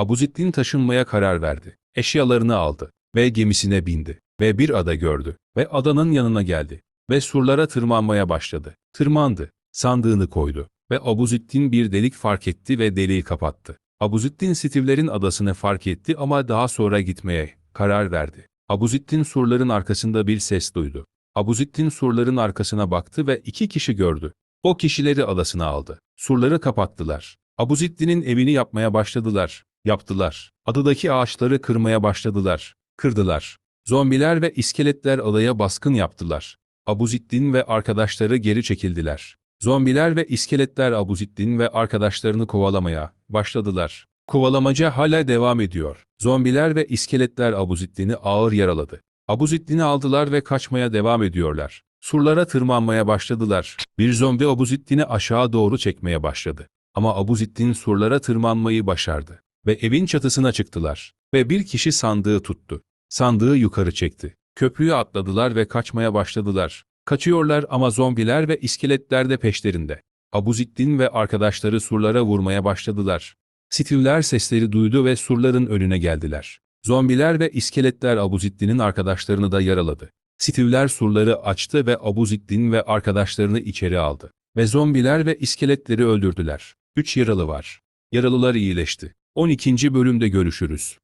Abuzettin taşınmaya karar verdi. Eşyalarını aldı ve gemisine bindi ve bir ada gördü ve adanın yanına geldi ve surlara tırmanmaya başladı. Tırmandı, sandığını koydu ve Abuzettin bir delik fark etti ve deliği kapattı. Abuzettin Stivlerin adasını fark etti ama daha sonra gitmeye karar verdi. Abuzettin surların arkasında bir ses duydu. Abuzettin surların arkasına baktı ve iki kişi gördü. O kişileri adasına aldı. Surları kapattılar. Abuzettin'in evini yapmaya başladılar. Yaptılar. Adadaki ağaçları kırmaya başladılar. Kırdılar. Zombiler ve iskeletler adaya baskın yaptılar. Abuzettin ve arkadaşları geri çekildiler. Zombiler ve iskeletler Abuzettin ve arkadaşlarını kovalamaya başladılar. Kovalamaca hala devam ediyor. Zombiler ve iskeletler Abuzettin'i ağır yaraladı. Abuzettin'i aldılar ve kaçmaya devam ediyorlar. Surlara tırmanmaya başladılar. Bir zombi Abuzettin'i aşağı doğru çekmeye başladı. Ama Abuzettin surlara tırmanmayı başardı. Ve evin çatısına çıktılar. Ve bir kişi sandığı tuttu. Sandığı yukarı çekti. Köprüyü atladılar ve kaçmaya başladılar. Kaçıyorlar ama zombiler ve iskeletler de peşlerinde. Abuzettin ve arkadaşları surlara vurmaya başladılar. Stivler sesleri duydu ve surların önüne geldiler. Zombiler ve iskeletler Abuzettin'in arkadaşlarını da yaraladı. Stivler surları açtı ve Abuzettin ve arkadaşlarını içeri aldı. Ve zombiler ve iskeletleri öldürdüler. Üç yaralı var. Yaralılar iyileşti. 12. bölümde görüşürüz.